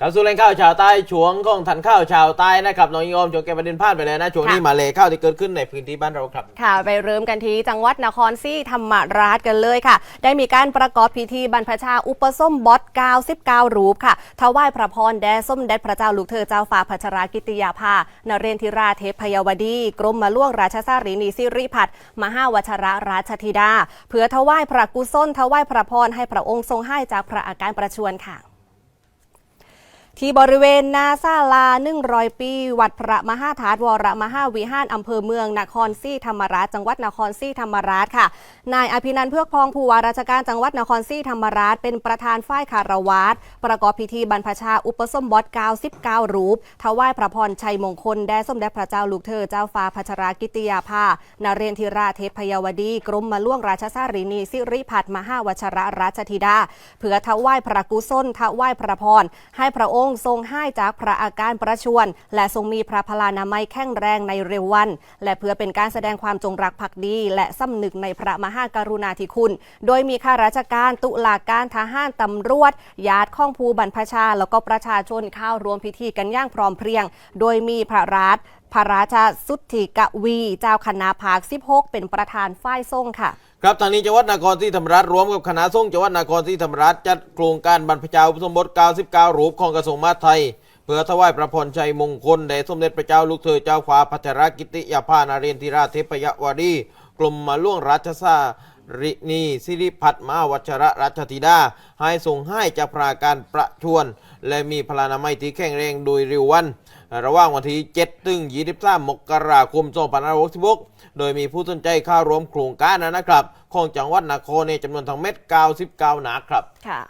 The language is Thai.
กับสู่แหล่งข้าวชาวใต้ช่วงของทันข้าวชาวใต้นะครับน้องยอมจงเก็บประเด็นพลาดไปเลยนะช่วงนี้ค่ะมาเลยข้าวที่เกิดขึ้นในพื้นที่บ้านเราครับ ค่ะ ไปเริ่มกันที่จังหวัดนครศรีธรรมราชกันเลยค่ะ ได้มีการประกอบพิธีบรรพชาอุปสมบท99 รูปค่ะถวายพระพรแด่สมเด็จพระเจ้าลูกเธอเจ้าฟ้าพัชรากิติยาภานเรนทิราเทพยวดี กรมมาล่วงราชสารีนีสิริพัฒน์มหาวชระราชธิดา เพื่อถวายพระกุศลถวายพระพรให้พระองค์ทรงให้จากพระอาการประชวรค่ะ ที่บริเวณนาซาลา100ปี วัดพระมหาธาตุวรมหาวิหารอำเภอเมืองนครศรีธรรมราช จังหวัดนครศรีธรรมราชค่ะ นายอภินันท์เพือกพองผู้ว่าราชการจังหวัดนครศรีธรรมราช เป็นประธานฝ่ายคารวาสประกอบพิธีบรรพชาอุปสมบท99 รูปถวายพระพรชัยมงคลแด่สมเด็จพระเจ้าลูกเธอเจ้าฟ้าพัชรากิติยาภานเรนทิราเทพยวดี กรมมาล่วงราชสารีนีสิริพัฒมหาวชระราชธิดา เพื่อถวายพระกุศลถวายพระพรให้พระองค์ทรงให้จากพระอาการประชวรและทรงมีพระพลานามัยแข็งแรงในเร็ววัน และเพื่อเป็นการแสดงความจงรักภักดี และสำนึกในพระมหากรุณาธิคุณ โดยมีข้าราชการตุลาการทหารตำรวจ ญาติข้องภูบรรพชา แล้วก็ประชาชนเข้ารวมพิธีกันย่างพร้อมเพรียง โดยมีพระราชพระราชสุทธิกวี เจ้าคณะภาค 16 เป็นประธานฝ่ายทรงค่ะ ครับทางนี้จังหวัดนครศรีธรรมราชร่วมกับคณะสงฆ์จังหวัดนครศรีธรรมราชจัดโครงการบรรพชาอุปสมบท 99 รูปของกระทรวงมหาดไทย เพื่อถวายพระพรชัยมงคลแด่สมเด็จพระเจ้าลูกเธอเจ้าฟ้าพัชรกิติยาภานาเรนทิราเทพยวดี กรมมาล่วงราชสา รินีสิริพัฒน์มาวัชระรัชธิดา ให้ทรงให้จาพราการประชวน และมีพลานามัยที่แข็งแรงโดยเร็ววัน ระหว่างวันที่ 7 ถึง 23 มกราคม 2566 โดยมีผู้สนใจเข้าร่วมโครงการนะครับ ของจังหวัดนครในจำนวนทั้งเม็ด 99 หนาครับ ค่ะ